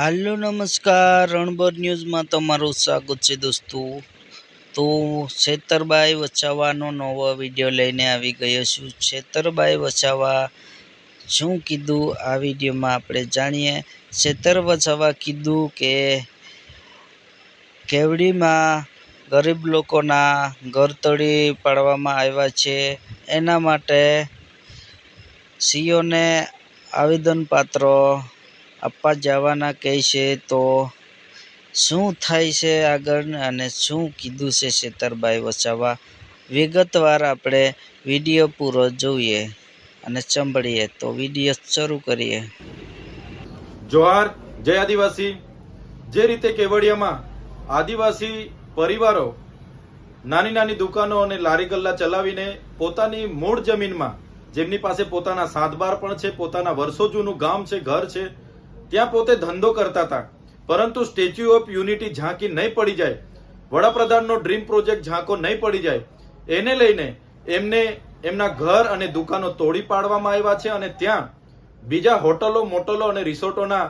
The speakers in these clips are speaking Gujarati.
હાલો, નમસ્કાર. રણબર ન્યૂઝમાં તમારું સ્વાગત છે દોસ્તો. તો છેતરબાઈ વચાવાનો નવો વીડિયો લઈને આવી ગયો છું. છેતરબાઈ વચાવા શું કીધું? આ વિડીયોમાં આપણે જાણીએ. છેતર વચાવા કીધું કે કેવડીમાં ગરીબ લોકોના ઘર તોડી પાડવામાં આવ્યા છે. એના માટે સીઓને આવેદનપત્ર આપવા જવાના કહે છે, તો શું થાય છે આગળ અને શું કીધું છે શેતરબાઈ વસાવા? વિગતવાર આપણે વીડિયો પૂરો જોઈએ અને સાંભળીએ તો વીડિયો શરૂ કરીએ. જોહાર, જય આદિવાસી. જે રીતે કેવડિયામાં આદિવાસી પરિવારો નાની નાની દુકાનો અને લારી ગલ્લા ચલાવીને પોતાની મૂળ જમીનમાં, જેમની પાસે પોતાના સાતબાર પણ છે, પોતાના વર્ષો જૂનું ગામ છે, ઘર છે ત્યાં પોતે ધંધો કરતા હતા. પરંતુ સ્ટેચ્યુ ઓફ યુનિટી ઝાંકી નહીં પડી જાય. વડાપ્રધાનનો ડ્રીમ પ્રોજેક્ટ ઝાંકો નહીં પડી જાય. એને લઈને એમને એમના ઘર અને દુકાનો તોડી પાડવામાં આવ્યા છે અને ત્યાં બીજા હોટલો, મોટલો અને રિસોર્ટોના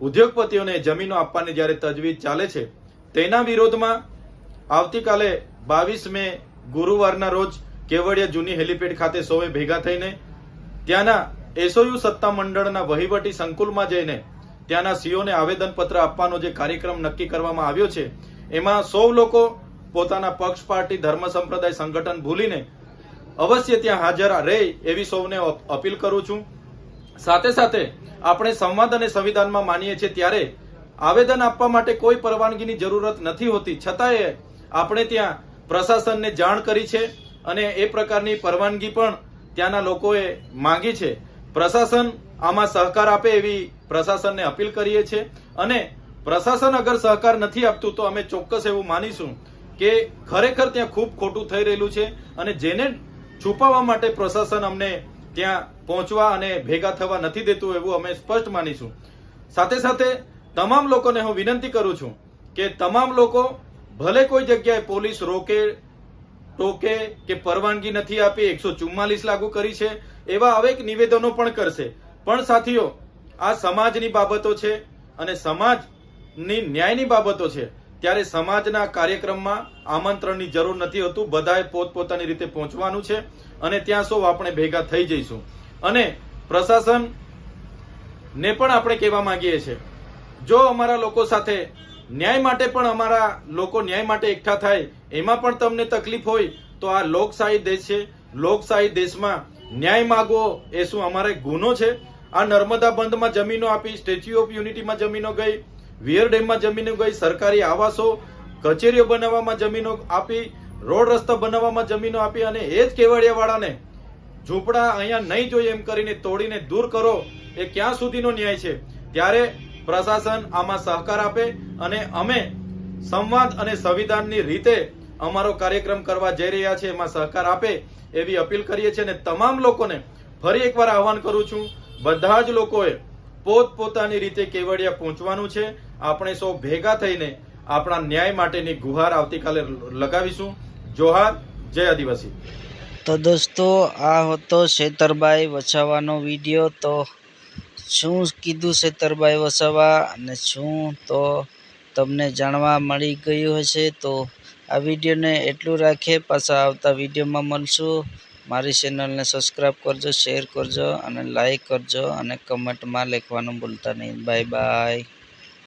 ઉદ્યોગપતિઓને જમીનો આપવાની જ્યારે તજવીજ ચાલે છે, તેના વિરોધમાં આવતીકાલે બાવીસ મે ગુરુવારના રોજ કેવડિયા જૂની હેલીપેડ ખાતે સૌએ ભેગા થઈને ત્યાંના એસઓયુ સત્તા મંડળના વહીવટી સંકુલમાં જઈને ત્યાંના સીઓને આવેદનપત્ર આપવાનો જે કાર્યક્રમ નક્કી કરવામાં આવ્યો છે, એમાં સૌ લોકો પોતાના પક્ષ પાર્ટી, ધર્મ સંપ્રદાય, સંગઠન ભૂલીને અવશ્ય ત્યાં હાજર રહે એવી સૌને અપીલ કરું છું. સાથે સાથે આપણે સંવાદ અને સંવિધાનમાં માનીએ છીએ ત્યારે આવેદન આપવા માટે કોઈ પરવાનગીની જરૂરત નથી હોતી. છતાંય આપણે ત્યાં પ્રશાસનને જાણ કરી છે અને એ પ્રકારની પરવાનગી પણ ત્યાંના લોકોએ માંગી છે. પ્રશાસન આમાં સહકાર આપે એવી પ્રશાસનને અપીલ કરીએ છીએ. અને પ્રશાસન અગર સહકાર નથી આપતું, તો અમે ચોક્કસ એવું માનીશું કે ખરેખર ત્યાં ખૂબ ખોટું થઈ રહેલું છે અને જેને છુપાવવા માટે પ્રશાસન અમને ત્યાં પહોંચવા અને ભેગા થવા નથી દેતું એવું અમે સ્પષ્ટ માનીશું. સાથે સાથે તમામ લોકોને હું વિનંતી કરું છું કે તમામ લોકો ભલે કોઈ જગ્યાએ પોલીસ રોકે, ટોકે કે પરવાનગી નથી આપી, એકસો ચુમ્માલીસ લાગુ કરી છે, એવા અવેક નિવેદનો પણ કરશે. પણ સાથીઓ આ સમાજની બાબતો છે અને સમાજની ન્યાયની બાબતો છે. ત્યારે સમાજના કાર્યક્રમમાં આમંત્રણની જરૂર નથી હોતું. બધાએ પોતપોતાની રીતે પહોંચવાનું છે અને ત્યાં સૌ આપણે ભેગા થઈ જઈશું. અને પ્રશાસન ને પણ આપણે કહેવા માંગીએ છીએ. જો અમારા લોકો સાથે ન્યાય માટે પણ અમારા લોકો ન્યાય માટે એકઠા થાય, એમાં પણ તમને તકલીફ હોય, તો આ લોકશાહી દેશ છે. લોકશાહી દેશમાં ન્યાય માગવો એ શું અમારે ગુનો છે? આ નર્મદા બંધમાં જમીનો આપી સ્ટેચ્યુ ઓફ યુનિટીમાં જમીનો ગઈ વિયર ડેમમાં જમીનો ગઈ, સરકારી આવાસો, કચેરીઓ બનાવવામાં જમીનો આપી, રોડ રસ્તા બનાવવામાં જમીનો આપી અને એ જ કેવડિયાવાળાને ઝૂંપડા અહીંયા નહીં જોઈએ એમ કરીને તોડીને દૂર કરો, એ ક્યાં સુધીનો ન્યાય છે? ત્યારે પ્રશાસન આમાં સહકાર આપે અને અમે સંવાદ અને સંવિધાનની રીતે અમારો કાર્યક્રમ કરવા જઈ રહ્યા છે, એમાં સહકાર આપે એવી અપીલ કરીએ છીએ અને તમામ લોકોને ફરી એકવાર આહવાન કરું છું બધા જ લોકોએ પોતપોતાની રીતે કેવડિયા પહોંચવાનું છે. આપણે સૌ ભેગા થઈને આપણા ન્યાય માટેની ગુહાર આવતીકાલે લગાવીશું. જોહાર, જય આદિવાસી. તો દોસ્તો, આ હતો શેતરભાઈ વસાવાનો વીડિયો. તો શું કીધું શેતરભાઈ વસાવા? અને શું તો તમને જાણવા મળી ગયું હશે? તો આ વિડીયોને એટલું રાખીએ. પાછા આવતા વિડીયોમાં મળશું. મારી ચેનલને સબસ્ક્રાઈબ કરજો શેર કરજો અને લાઈક કરજો અને કમેન્ટમાં લખવાનું ભૂલતા નહીં. Bye bye